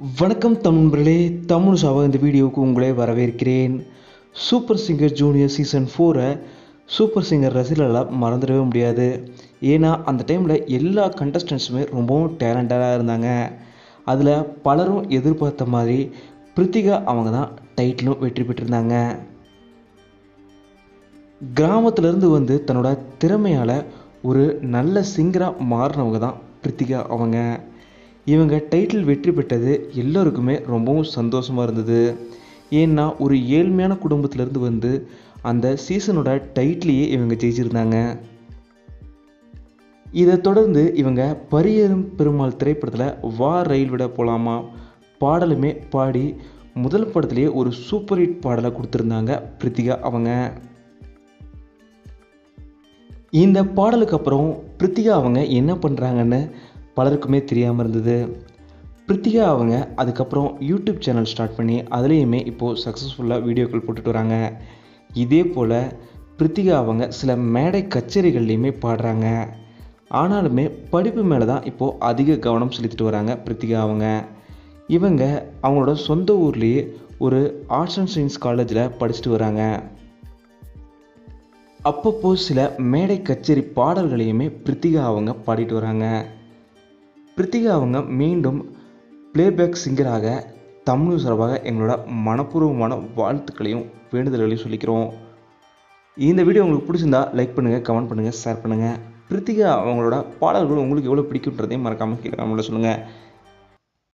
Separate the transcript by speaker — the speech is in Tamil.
Speaker 1: வணக்கம் தமிழ்களே தமிழ் சாவ இந்த வீடியோவுக்கு உங்களை வரவேற்கிறேன். சூப்பர் சிங்கர் ஜூனியர் சீசன் ஃபோரை சூப்பர் சிங்கர் ரசிகர்களால் மறந்துடவே முடியாது. ஏன்னா அந்த டைமில் எல்லா கண்டஸ்டன்ஸுமே ரொம்பவும் டேலண்டடாக இருந்தாங்க. அதில் பலரும் எதிர்பார்த்த மாதிரி பிரித்திகா அவங்க தான் டைட்டிலும் வெற்றி பெற்றிருந்தாங்க. கிராமத்திலேருந்து வந்து தன்னோட திறமையால் ஒரு நல்ல சிங்கராக மாறினவங்க தான் பிரித்திகா அவங்க. இவங்க டைட்டில் வெற்றி பெற்றது எல்லோருக்குமே ரொம்பவும் சந்தோஷமாக இருந்தது. ஏன்னா ஒரு ஏழ்மையான குடும்பத்திலேருந்து வந்து அந்த சீசனோட டைட்டிலையே இவங்க ஜெயிச்சிருந்தாங்க. இதை தொடர்ந்து இவங்க பரியரும் பெருமாள் திரைப்படத்தில் வா ரயில் விட போகலாமா பாடலுமே பாடி முதல் படத்துலேயே ஒரு சூப்பர் ஹிட் பாடலை கொடுத்துருந்தாங்க பிரித்திகா அவங்க. இந்த பாடலுக்கு அப்புறம் பிரித்திகா அவங்க என்ன பண்ணுறாங்கன்னு பலருக்குமே தெரியாமல் இருந்தது. பிரித்திகா அவங்க அதுக்கப்புறம் யூடியூப் சேனல் ஸ்டார்ட் பண்ணி அதுலேயுமே இப்போது சக்ஸஸ்ஃபுல்லாக வீடியோக்கள் போட்டுட்டு வராங்க. இதே போல் பிரித்திகா அவங்க சில மேடை கச்சேரிகள்லையுமே பாடுறாங்க. ஆனாலுமே படிப்பு மேலே தான் இப்போது அதிக கவனம் செலுத்திட்டு வராங்க பிரித்திகா அவங்க. இவங்க அவங்களோட சொந்த ஊர்லேயே ஒரு ஆர்ட்ஸ் அண்ட் சயின்ஸ் காலேஜில் படிச்சுட்டு வராங்க. அப்பப்போ சில மேடை கச்சேரி பாடல்களையுமே பிரித்திகா அவங்க பாடிட்டு வராங்க. பிரித்திகா அவங்க மீண்டும் பிளேபேக் சிங்கராக தமிழ் சார்பாக எங்களோட மனப்பூர்வமான வாழ்த்துக்களையும் வேண்டுதல்களையும் சொல்லிக்கிறோம். இந்த வீடியோ உங்களுக்கு பிடிச்சிருந்தா லைக் பண்ணுங்கள் கமெண்ட் பண்ணுங்கள் ஷேர் பண்ணுங்கள் பிரித்திகா அவங்களோட பாடல்கள் உங்களுக்கு எவ்வளோ பிடிக்குன்றதையும் மறக்காமல் கீழே கமெண்ட்டில் சொல்லுங்கள்